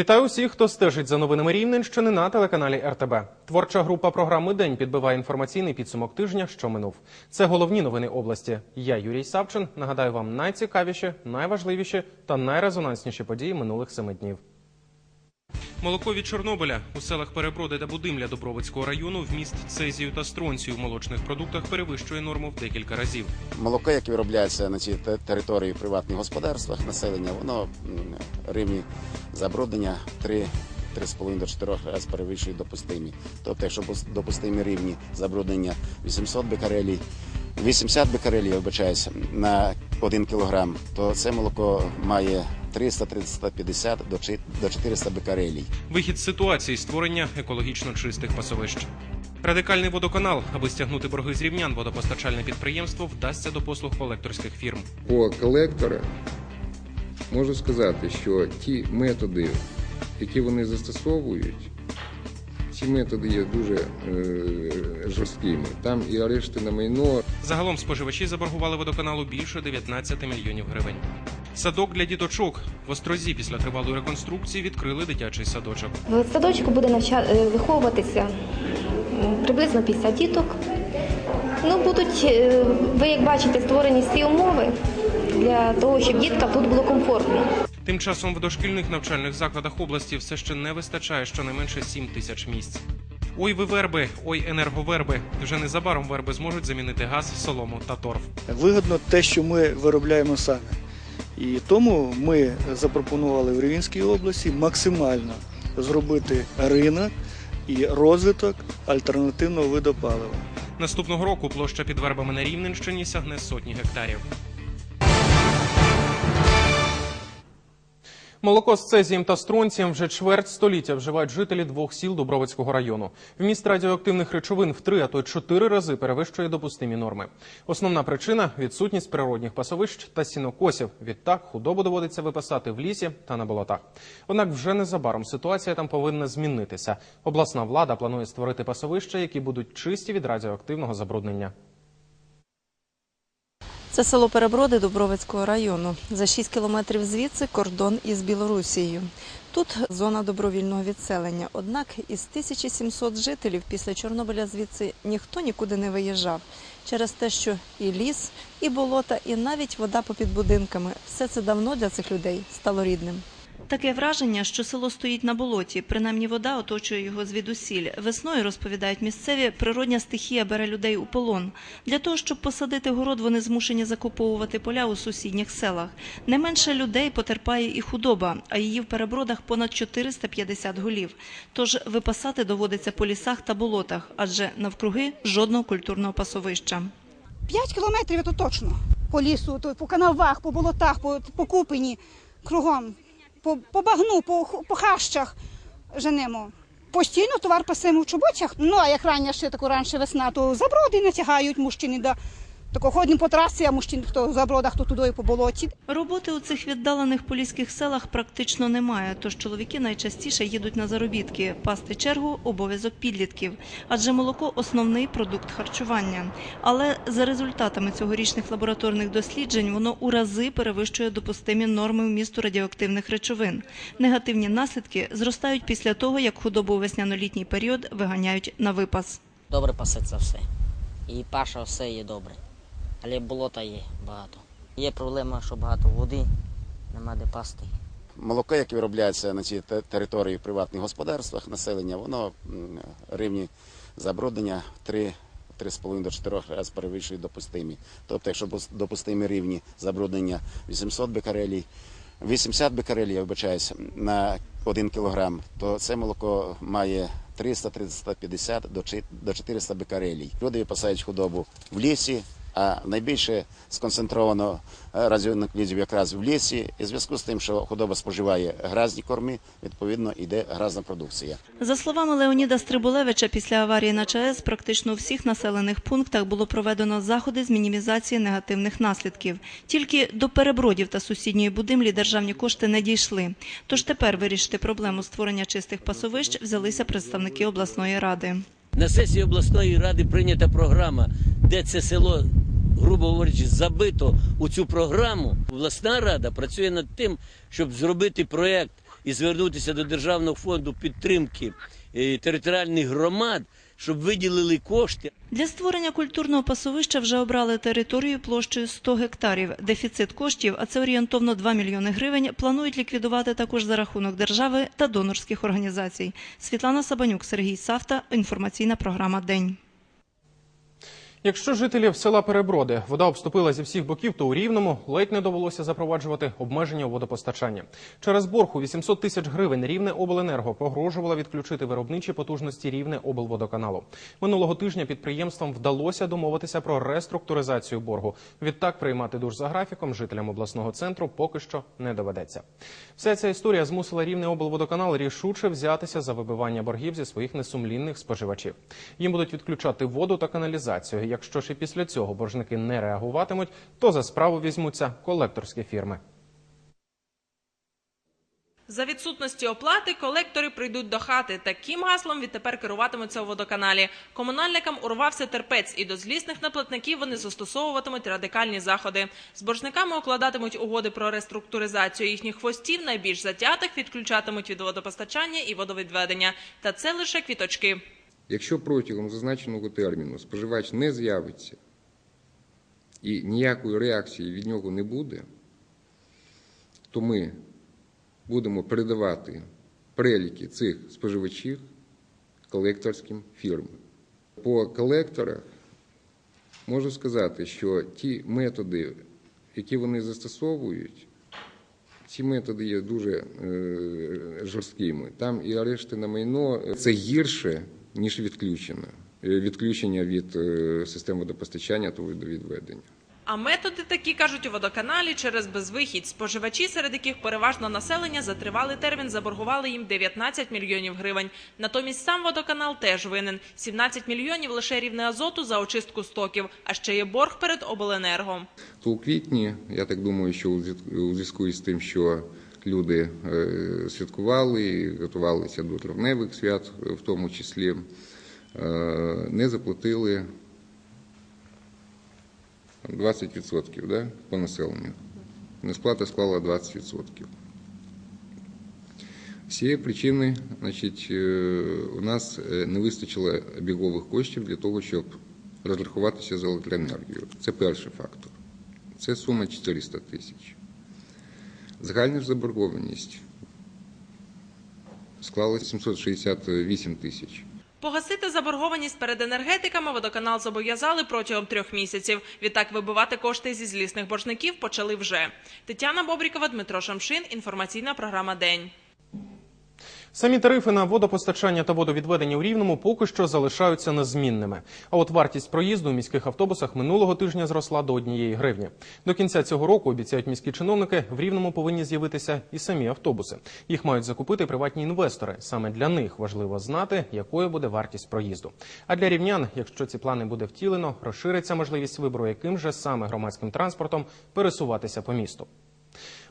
Вітаю усіх, хто стежить за новинами Рівненщини на телеканалі РТБ. Творча група програми День підбиває інформаційний підсумок тижня, що минув. Це головні новини області. Я Юрій Савчин. Нагадаю вам найцікавіші, найважливіші та найрезонансніші події минулих семи днів. Молоко від Чорнобиля у селах Переброди та Будимля Добровицького району вміст цезію та стронцію в молочних продуктах перевищує норму в декілька разів. Молоко, яке виробляється на цій території в приватних господарствах населення, воно рівні забруднення 3 3,5 до 4 разів перевищує допустимі. Тобто, якщо допустимі рівні забруднення 800 бекарелій, 80 бекарелій, вибачаюся, на 1 кілограм, то це молоко має 300-350 до 400 бекарелій. Вихід з ситуації створення екологічно чистих пасовищ. Радикальний водоканал, аби стягнути борги з рівнян, водопостачальне підприємство вдасться до послуг колекторських фірм. по колекторах можу сказати, що ті методи, які вони застосовують, ці методи є дуже е, жорсткими. Там і арешти на майно, Загалом споживачі заборгували водоканалу більше 19 мільйонів гривень. Садок для діточок в Острозі після тривалої реконструкції відкрили дитячий садочок. В садочку буде навча... е, виховуватися приблизно 50 діток. Ну, будуть, е, ви як бачите, створені всі умови для того, щоб діткам тут було комфортно. Тим часом в дошкільних навчальних закладах області все ще не вистачає щонайменше 7 тисяч місць. Ой, ви верби, ой, енерговерби. Вже незабаром верби зможуть замінити газ, солому та торф. Вигодно те, що ми виробляємо самі. І тому ми запропонували в Рівненській області максимально зробити ринок і розвиток альтернативного виду палива. Наступного року площа під вербами на Рівненщині сягне сотні гектарів. Молоко з цезієм та стронцієм вже чверть століття вживають жителі двох сіл Дубровицького району. Вміст радіоактивних речовин в три, а то й чотири рази перевищує допустимі норми. Основна причина відсутність природних пасовищ та сінокосів. Відтак худобу доводиться випасати в лісі та на болотах. Однак вже незабаром ситуація там повинна змінитися. Обласна влада планує створити пасовища, які будуть чисті від радіоактивного забруднення. Це село Переброди Дубровицького району. За 6 кілометрів звідси кордон із Білорусією. Тут зона добровільного відселення. Однак із 1700 жителів після Чорнобиля звідси ніхто нікуди не виїжджав. Через те, що і ліс, і болота, і навіть вода попід будинками все це давно для цих людей стало рідним. Таке враження, що село стоїть на болоті, принаймні вода оточує його звідусіль. Весною, розповідають місцеві, природня стихія бере людей у полон. Для того, щоб посадити город, вони змушені закуповувати поля у сусідніх селах. Не менше людей потерпає і худоба, а її в перебродах понад 450 голів. Тож випасати доводиться по лісах та болотах, адже навкруги жодного культурного пасовища. 5 кілометрів то точно. По лісу, то по канавах, по болотах, по, по купині, кругом, по, по багну, по, по хащах женемо. Постійно товар пасемо в чоботях. Ну, а як раніше, таку раніше весна, то заброди натягають мужчини. Да. Тако ходимо по трасі, а мужчин хто в забродах, хто туди по болоті. Роботи у цих віддалених поліських селах практично немає, тож чоловіки найчастіше їдуть на заробітки. Пасти чергу – обов'язок підлітків, адже молоко – основний продукт харчування. Але за результатами цьогорічних лабораторних досліджень воно у рази перевищує допустимі норми вмісту радіоактивних речовин. Негативні наслідки зростають після того, як худобу у весняно-літній період виганяють на випас. Добре пасеться все. І паша все є добре. Але болота є багато. Є проблема, що багато води, нема де пасти. Молоко, яке виробляється на цій території в приватних господарствах населення, воно рівні забруднення 3 3,5 до 4 разів перевищує допустимі. Тобто, якщо допустимі рівні забруднення 800 бекарелій, 80 бекарелій, я вибачаюся, на 1 кілограм, то це молоко має 300-350 до до 400 бекарелій. Люди випасають худобу в лісі, а найбільше сконцентровано е, радіонуклідів якраз в лісі. І в зв'язку з тим, що худоба споживає гразні корми, відповідно йде гразна продукція. За словами Леоніда Стрибулевича, після аварії на ЧАЕС практично у всіх населених пунктах було проведено заходи з мінімізації негативних наслідків. Тільки до перебродів та сусідньої будимлі державні кошти не дійшли. Тож тепер вирішити проблему створення чистих пасовищ взялися представники обласної ради. На сесії обласної ради прийнята програма, де це село, грубо говорячи, забито у цю програму. Обласна рада працює над тим, щоб зробити проєкт і звернутися до Державного фонду підтримки е, територіальних громад, щоб виділили кошти. Для створення культурного пасовища вже обрали територію площею 100 гектарів. Дефіцит коштів, а це орієнтовно 2 мільйони гривень, планують ліквідувати також за рахунок держави та донорських організацій. Світлана Сабанюк, Сергій Савта. Інформаційна програма День. Якщо жителів села Переброди вода обступила зі всіх боків, то у Рівному ледь не довелося запроваджувати обмеження у водопостачанні. Через борг у 800 тисяч гривень Рівне обленерго погрожувало відключити виробничі потужності Рівне облводоканалу. Минулого тижня підприємствам вдалося домовитися про реструктуризацію боргу. Відтак приймати душ за графіком жителям обласного центру поки що не доведеться. Вся ця історія змусила Рівне облводоканал рішуче взятися за вибивання боргів зі своїх несумлінних споживачів. Їм будуть відключати воду та каналізацію. Якщо ж і після цього боржники не реагуватимуть, то за справу візьмуться колекторські фірми. За відсутності оплати колектори прийдуть до хати. Таким гаслом відтепер керуватимуться у водоканалі. Комунальникам урвався терпець, і до злісних наплатників вони застосовуватимуть радикальні заходи. З боржниками укладатимуть угоди про реструктуризацію їхніх хвостів. Найбільш затятих відключатимуть від водопостачання і водовідведення. Та це лише квіточки. Якщо протягом зазначеного терміну споживач не з'явиться і ніякої реакції від нього не буде, то ми будемо передавати переліки цих споживачів колекторським фірмам. По колекторах можу сказати, що ті методи, які вони застосовують, ці методи є дуже е, жорсткими. Там і арешти на майно це гірше, ніж відключення, е, відключення від е, систем водопостачання та водовідведення. А методи такі кажуть у водоканалі через безвихідь. Споживачі, серед яких переважно населення, за тривалий термін заборгували їм 19 мільйонів гривень. Натомість сам водоканал теж винен 17 мільйонів лише рівне азоту за очистку стоків. А ще є борг перед обленерго. То у квітні, я так думаю, що у зв'язку із тим, що люди е, святкували, готувалися до травневих свят, в тому числі, е, не заплатили 20% да, по населенню. Несплата склала 20%. З цієї причини значить, е, у нас не вистачило обігових коштів для того, щоб розрахуватися за електроенергію. Це перший фактор. Це сума 400 тисяч. Загальна ж заборгованість склала 768 тисяч. Погасити заборгованість перед енергетиками водоканал зобов'язали протягом трьох місяців. Відтак вибивати кошти зі злісних боржників почали вже. Тетяна Бобрікова, Дмитро Шамшин. Інформаційна програма День. Самі тарифи на водопостачання та водовідведення у Рівному поки що залишаються незмінними. А от вартість проїзду у міських автобусах минулого тижня зросла до однієї гривні. До кінця цього року обіцяють міські чиновники. В Рівному повинні з'явитися і самі автобуси. Їх мають закупити приватні інвестори. Саме для них важливо знати, якою буде вартість проїзду. А для рівнян, якщо ці плани буде втілено, розшириться можливість вибору, яким же саме громадським транспортом пересуватися по місту.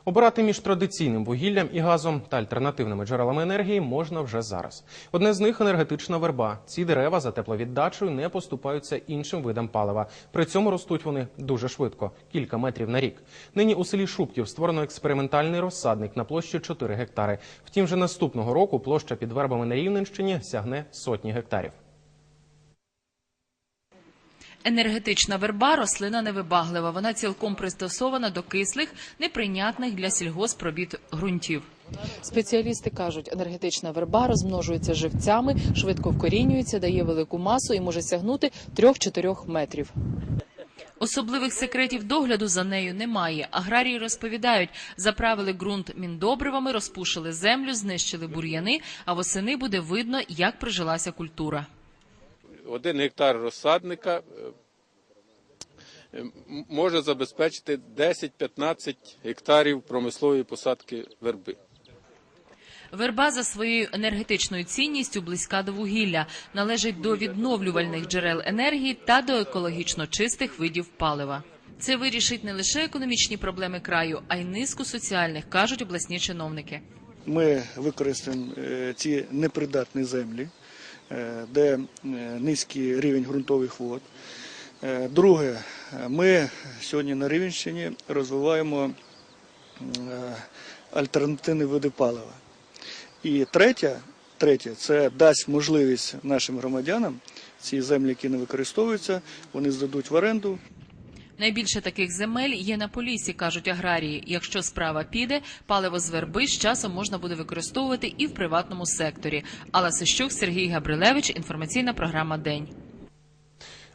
Обирати між традиційним вугіллям і газом та альтернативними джерелами енергії можна вже зараз. Одне з них енергетична верба. Ці дерева за тепловіддачею не поступаються іншим видам палива. При цьому ростуть вони дуже швидко кілька метрів на рік. Нині у селі Шубків створено експериментальний розсадник на площі 4 гектари. Втім, вже наступного року площа під вербами на Рівненщині сягне сотні гектарів. Енергетична верба рослина невибаглива. Вона цілком пристосована до кислих, неприйнятних для сільгоспробіт ґрунтів. Спеціалісти кажуть, енергетична верба розмножується живцями, швидко вкорінюється, дає велику масу і може сягнути 3-4 метрів. Особливих секретів догляду за нею немає. Аграрії розповідають, заправили ґрунт міндобривами, розпушили землю, знищили бур'яни, а восени буде видно, як прижилася культура. один гектар розсадника е, може забезпечити 10-15 гектарів промислової посадки верби. Верба за своєю енергетичною цінністю близька до вугілля, належить до відновлювальних джерел енергії та до екологічно чистих видів палива. Це вирішить не лише економічні проблеми краю, а й низку соціальних, кажуть обласні чиновники. Ми використаємо е, ці непридатні землі, е, де е, низький рівень ґрунтових вод. Друге, ми сьогодні на Рівенщині розвиваємо е, альтернативні види палива. І третє, третє це дасть можливість нашим громадянам ці землі, які не використовуються, вони здадуть в оренду. Найбільше таких земель є на Поліссі, кажуть аграрії. Якщо справа піде, паливо з верби з часом можна буде використовувати і в приватному секторі. Алла Сищук, Сергій Габрилевич. Інформаційна програма День.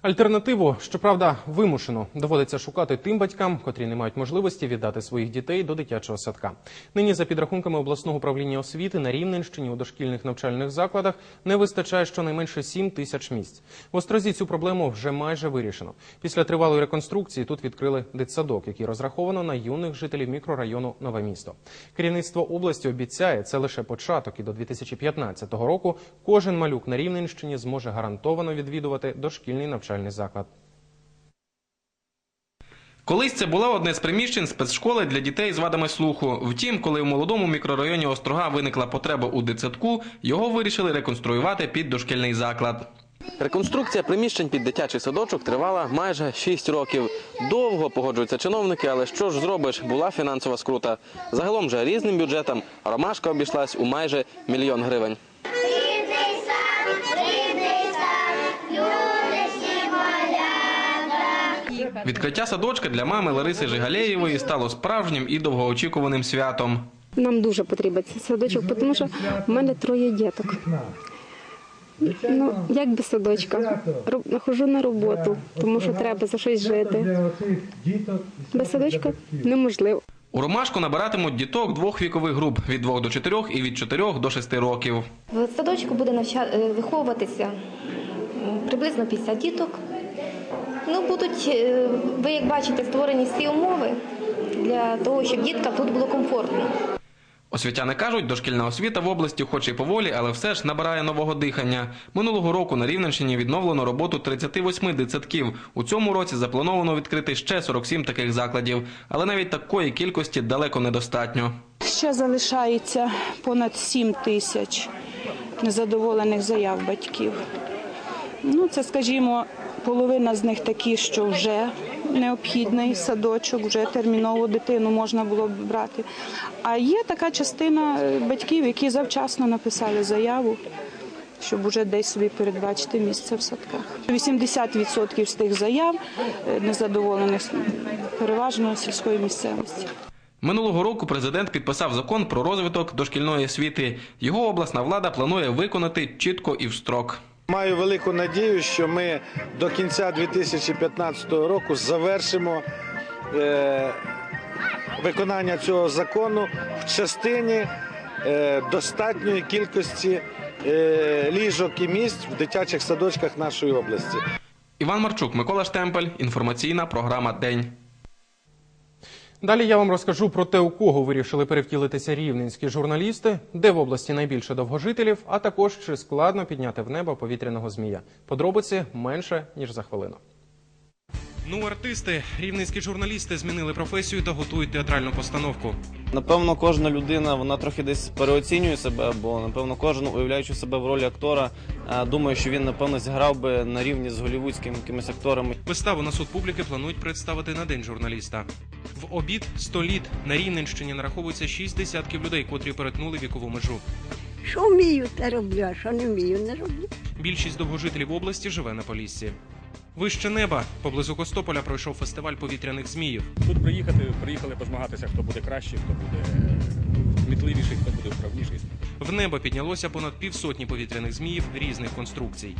Альтернативу, щоправда, вимушено доводиться шукати тим батькам, котрі не мають можливості віддати своїх дітей до дитячого садка. Нині, за підрахунками обласного управління освіти, на Рівненщині у дошкільних навчальних закладах не вистачає щонайменше 7 тисяч місць. В Острозі цю проблему вже майже вирішено. Після тривалої реконструкції тут відкрили дитсадок, який розраховано на юних жителів мікрорайону Нове місто. Керівництво області обіцяє, це лише початок, і до 2015 року кожен малюк на Рівненщині зможе гарантовано відвідувати дошкільний навчальний заклад. Колись це було одне з приміщень спецшколи для дітей з вадами слуху. Втім, коли в молодому мікрорайоні Острога виникла потреба у дитсадку, його вирішили реконструювати під дошкільний заклад. Реконструкція приміщень під дитячий садочок тривала майже 6 років. Довго погоджуються чиновники, але що ж зробиш, була фінансова скрута. Загалом же різним бюджетам ромашка обійшлась у майже мільйон гривень. Відкриття садочка для мами Лариси Жигалєєвої стало справжнім і довгоочікуваним святом. Нам дуже потрібен цей садочок, тому що в мене троє діток. Ну, як без садочка? Ходжу на роботу, тому що треба за щось жити. Без садочка неможливо. У ромашку набиратимуть діток двох вікових груп від 2 до 4 і від 4 до 6 років. В садочку буде е, виховуватися приблизно 50 діток. Ну, будуть, е, ви як бачите, створені всі умови для того, щоб діткам тут було комфортно. Освітяни кажуть, дошкільна освіта в області, хоч і поволі, але все ж набирає нового дихання. Минулого року на Рівненщині відновлено роботу 38 дитсадків. У цьому році заплановано відкрити ще 47 таких закладів, але навіть такої кількості далеко недостатньо. Ще залишається понад 7 тисяч незадоволених заяв батьків. Ну, це, скажімо, половина з них такі, що вже необхідний садочок, вже терміново дитину можна було б брати. А є така частина е, батьків, які завчасно написали заяву, щоб уже десь собі передбачити місце в садках. 80% з тих заяв е, незадоволених переважно сільської місцевості. Минулого року президент підписав закон про розвиток дошкільної освіти. Його обласна влада планує виконати чітко і в строк. Маю велику надію, що ми до кінця 2015 року завершимо е, виконання цього закону в частині е, достатньої кількості е, ліжок і місць в дитячих садочках нашої області. Іван Марчук, Микола Штемпель. Інформаційна програма День. Далі я вам розкажу про те, у кого вирішили перевтілитися рівненські журналісти, де в області найбільше довгожителів, а також чи складно підняти в небо повітряного змія. Подробиці менше ніж за хвилину. Ну, артисти, рівненські журналісти змінили професію та готують театральну постановку. Напевно, кожна людина вона трохи десь переоцінює себе, бо напевно кожен, уявляючи себе в ролі актора, е, думає, що він напевно зіграв би на рівні з голівудськими якимись акторами. Виставу на суд публіки планують представити на день журналіста. В обід 100 літ на Рівненщині нараховується 6 десятків людей, котрі перетнули вікову межу. Що вмію, те роблю, а що не вмію, не роблю. Більшість довгожителів області живе на Поліссі. Вище неба поблизу Костополя пройшов фестиваль повітряних зміїв. Тут приїхати, приїхали позмагатися, хто буде кращий, хто буде мітливіший, хто буде вправніший. В небо піднялося понад півсотні повітряних зміїв різних конструкцій.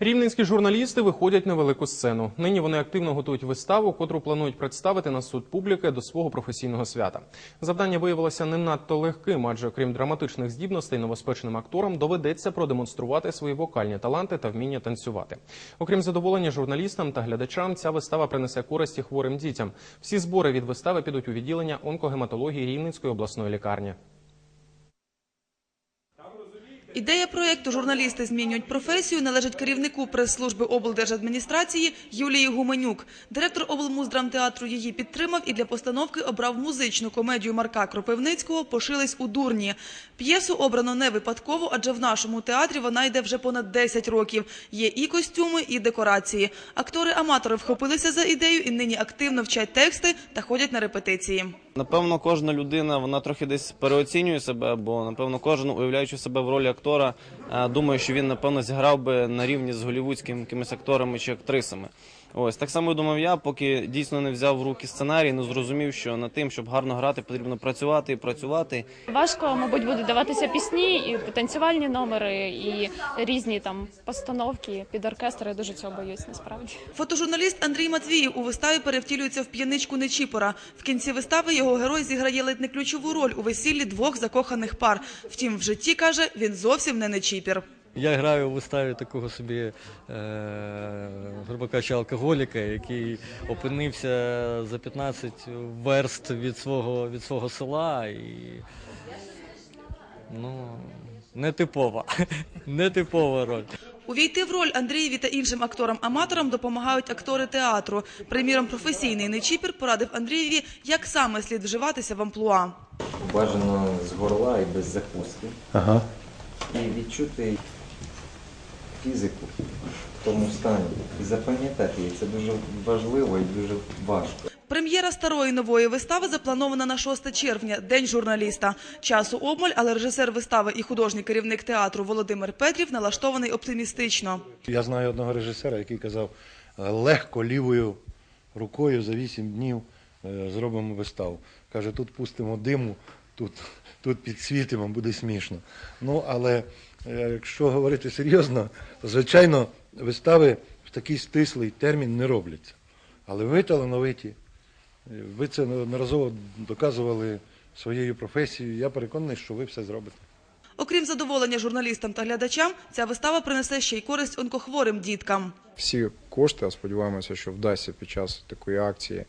Рівненські журналісти виходять на велику сцену. Нині вони активно готують виставу, котру планують представити на суд публіки до свого професійного свята. Завдання виявилося не надто легким, адже крім драматичних здібностей, новоспеченим акторам доведеться продемонструвати свої вокальні таланти та вміння танцювати. Окрім задоволення журналістам та глядачам, ця вистава принесе користі хворим дітям. Всі збори від вистави підуть у відділення онкогематології Рівненської обласної лікарні. Ідея проєкту «Журналісти змінюють професію» належить керівнику прес-служби облдержадміністрації Юлії Гуменюк. Директор облмуздрамтеатру її підтримав і для постановки обрав музичну комедію Марка Кропивницького «Пошились у дурні». П'єсу обрано не випадково, адже в нашому театрі вона йде вже понад 10 років. Є і костюми, і декорації. Актори-аматори вхопилися за ідею і нині активно вчать тексти та ходять на репетиції. Напевно, кожна людина вона трохи десь переоцінює себе, бо напевно кожен, уявляючи себе в ролі актора, е, думає, що він напевно зіграв би на рівні з голівудськими якимись акторами чи актрисами. Ось так само думав я, поки дійсно не взяв в руки сценарій, не зрозумів, що над тим, щоб гарно грати, потрібно працювати і працювати. Важко, мабуть, буде даватися пісні і танцювальні номери, і різні там постановки під оркестр. Я дуже цього боюсь насправді. Фотожурналіст Андрій Матвіїв у виставі перевтілюється в п'яничку Нечіпора. В кінці вистави його герой зіграє ледь не ключову роль у весіллі двох закоханих пар. Втім, в житті каже, він зовсім не Нечіпір. Я граю у виставі такого собі, е, грубо кажучи, алкоголіка, який опинився за 15 верст від свого, від свого села і ну, нетипова, нетипова роль. Увійти в роль Андрієві та іншим акторам-аматорам допомагають актори театру. Приміром, професійний Нечіпір порадив Андрієві, як саме слід вживатися в амплуа. Бажано з горла і без закуски. Ага. І відчути фізику в тому стані. І запам'ятати її. Це дуже важливо і дуже важко. Прем'єра старої нової вистави запланована на 6 червня, день журналіста. Часу обмаль, але режисер вистави і художній керівник театру Володимир Петрів налаштований оптимістично. Я знаю одного режисера, який казав, «Е, легко лівою рукою за 8 днів е, зробимо виставу. Каже, тут пустимо диму, тут, тут підсвітимо, буде смішно. Ну, але якщо говорити серйозно, то, звичайно, вистави в такий стислий термін не робляться. Але ви талановиті, е, ви це неодноразово доказували своєю професією. Я переконаний, що ви все зробите. Окрім задоволення журналістам та глядачам, ця вистава принесе ще й користь онкохворим діткам. Всі кошти, а сподіваємося, що вдасться під час такої акції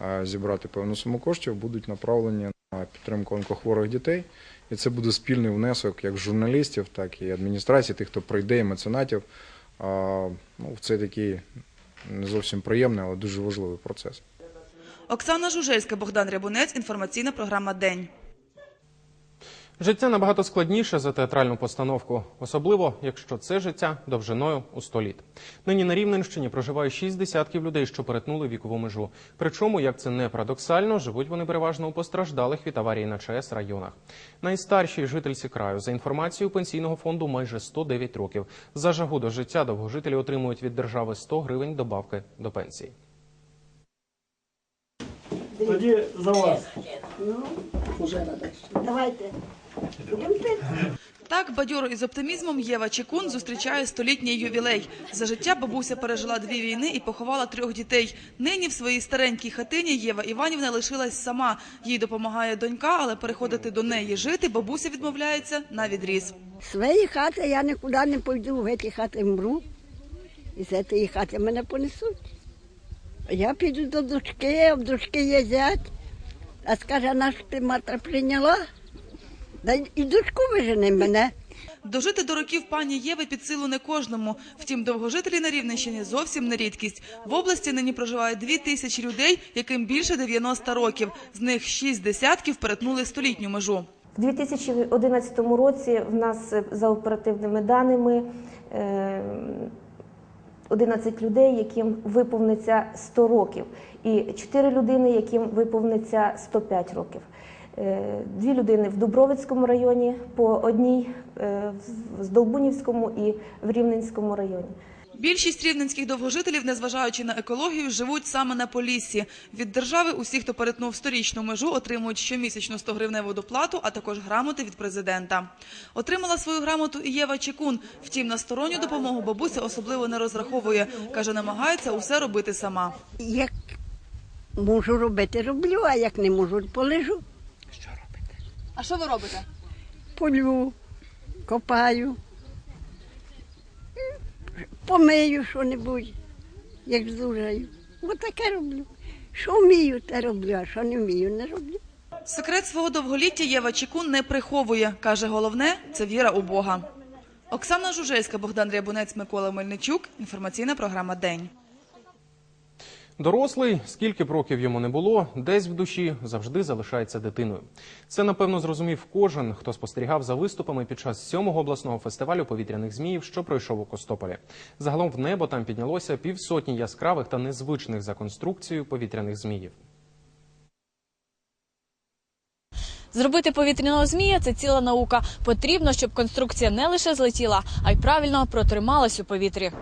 е, зібрати певну суму коштів, будуть направлені на підтримку онкохворих дітей. І це буде спільний внесок як журналістів, так і адміністрації, тих, хто пройде і меценатів. Ну, в цей такий не зовсім приємний, але дуже важливий процес. Оксана Жужельська, Богдан Рябунець, інформаційна програма День. Життя набагато складніше за театральну постановку, особливо якщо це життя довжиною у 100 літ. Нині на Рівненщині проживає шість десятків людей, що перетнули вікову межу. Причому, як це не парадоксально, живуть вони переважно у постраждалих від аварії на ЧАЕС районах. Найстаршій жительці краю, за інформацією пенсійного фонду, майже 109 років. За жагу до життя довгожителі отримують від держави 100 гривень добавки до пенсії. Тоді за вас. Ну, давайте. Так, бадьоро із оптимізмом Єва Чекун зустрічає столітній ювілей. За життя бабуся пережила дві війни і поховала трьох дітей. Нині в своїй старенькій хатині Єва Іванівна лишилась сама. Їй допомагає донька, але переходити до неї жити бабуся відмовляється на відріз. Своєї хати я нікуди не пойду, в ці хати мру. І з цієї хати мене понесуть. Я піду до дочки, в дочки є зять. А скаже, наш ти матра прийняла? Да і дочку вижене мене. Дожити до років пані Єви під силу не кожному. Втім, довгожителі на Рівненщині зовсім не рідкість. В області нині проживає дві тисячі людей, яким більше 90 років. З них шість десятків перетнули столітню межу. В 2011 році в нас е, за оперативними даними е, 11 людей, яким виповниться 100 років, і 4 людини, яким виповниться 105 років. Е, Дві людини в Дубровицькому районі, по одній е, в Здолбунівському і в Рівненському районі. Більшість рівненських довгожителів, незважаючи на екологію, живуть саме на Поліссі. Від держави усі, хто перетнув сторічну межу, отримують щомісячну 100-гривневу доплату, а також грамоти від президента. Отримала свою грамоту і Єва Чекун. Втім, на сторонню допомогу бабуся особливо не розраховує. Каже, намагається усе робити сама. Як можу робити, роблю, а як не можу, полежу. А що ви робите? Полю, копаю, помию що-небудь, як здужаю. Ось таке роблю. Що вмію, те роблю, а що не вмію, не роблю. Секрет свого довголіття Єва Чекун не приховує. Каже, головне – це віра у Бога. Оксана Жужельська, Богдан Рябунець, Микола Мельничук. Інформаційна програма «День». Дорослий, скільки б років йому не було, десь в душі завжди залишається дитиною. Це напевно зрозумів кожен, хто спостерігав за виступами під час сьомого обласного фестивалю повітряних зміїв, що пройшов у Костополі. Загалом в небо там піднялося півсотні яскравих та незвичних за конструкцією повітряних зміїв. Зробити повітряного змія це ціла наука. Потрібно, щоб конструкція не лише злетіла, а й правильно протрималась у повітрі.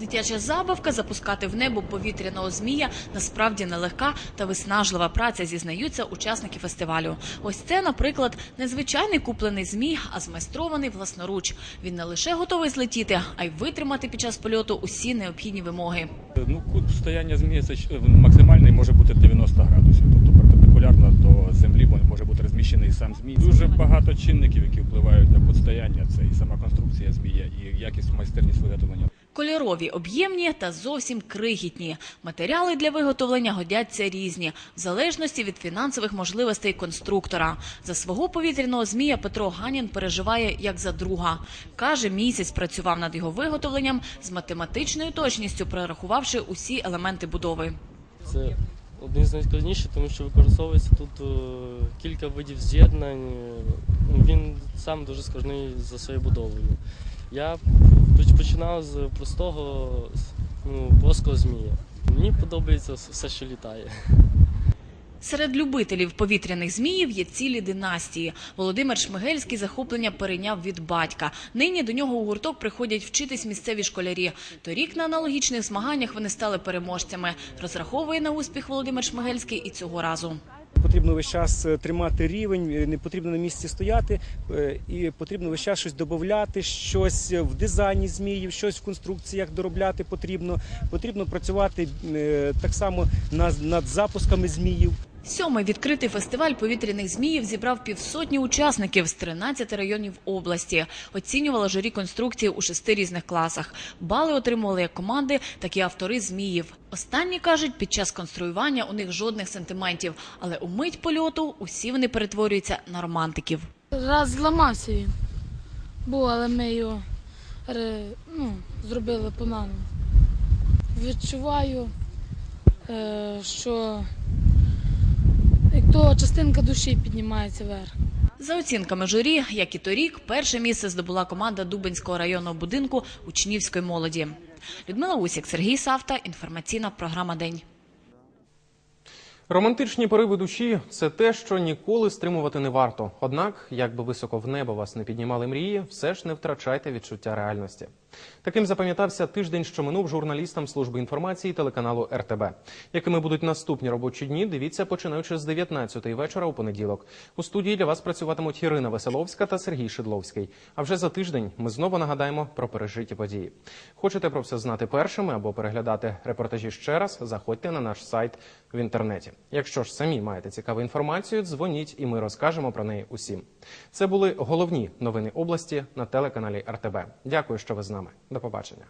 Дитяча забавка запускати в небо повітряного змія насправді нелегка та виснажлива праця, зізнаються учасники фестивалю. Ось це, наприклад, незвичайний куплений змій, а змайстрований власноруч. Він не лише готовий злетіти, а й витримати під час польоту усі необхідні вимоги. Ну, кут стояння змії це максимальний може бути 90 градусів. Тобто перпендикулярно до землі може бути розміщений сам змій. Дуже багато чинників, які впливають на кут стояння. Це і сама конструкція змія, і якість майстерність виготовлення. Кольорові, об'ємні та зовсім крихітні. Матеріали для виготовлення годяться різні, в залежності від фінансових можливостей конструктора. За свого повітряного змія Петро Ганін переживає як за друга. Каже, місяць працював над його виготовленням з математичною точністю, прорахувавши усі елементи будови. Це один з найскладніших, тому що використовується тут е, кілька видів з'єднань. Ну, Він сам дуже складний за своєю будовою. Я починав з простого ну, плоского змія. Мені подобається все, що літає. Серед любителів повітряних зміїв є цілі династії. Володимир Шмигельський захоплення перейняв від батька. Нині до нього у гурток приходять вчитись місцеві школярі. Торік на аналогічних змаганнях вони стали переможцями. Розраховує на успіх Володимир Шмигельський і цього разу. Потрібно весь час е, тримати рівень, е, не потрібно на місці стояти, е, і потрібно весь час щось додати, щось в дизайні зміїв, щось в конструкціях доробляти потрібно. Потрібно працювати так само над запусками зміїв. Сьомий відкритий фестиваль повітряних зміїв зібрав півсотні учасників з 13 районів області. Оцінювала журі конструкції у шести різних класах. Бали отримували як команди, так і автори зміїв. Останні кажуть, під час конструювання у них жодних сентиментів, але у мить польоту усі вони перетворюються на романтиків. Раз зламався він. Був, але ми його ну, зробили по-новому. Відчуваю, е, що то частинка душі піднімається вверх. За оцінками журі, як і торік, перше місце здобула команда Дубинського районного будинку учнівської молоді. Людмила Усік, Сергій Савта. Інформаційна програма День. Романтичні пориви душі це те, що ніколи стримувати не варто. Однак, як би високо в небо вас не піднімали мрії, все ж не втрачайте відчуття реальності. Таким запам'ятався тиждень, що минув журналістам служби інформації телеканалу РТБ. Якими будуть наступні робочі дні, дивіться починаючи з 19-ї вечора у понеділок. У студії для вас працюватимуть Ірина Веселовська та Сергій Шидловський. А вже за тиждень ми знову нагадаємо про пережиті події. Хочете про все знати першими або переглядати репортажі ще раз? Заходьте на наш сайт в інтернеті. Якщо ж самі маєте цікаву інформацію, дзвоніть і ми розкажемо про неї усім. Це були головні новини області на телеканалі РТБ. Дякую, що ви з нами. До побачення.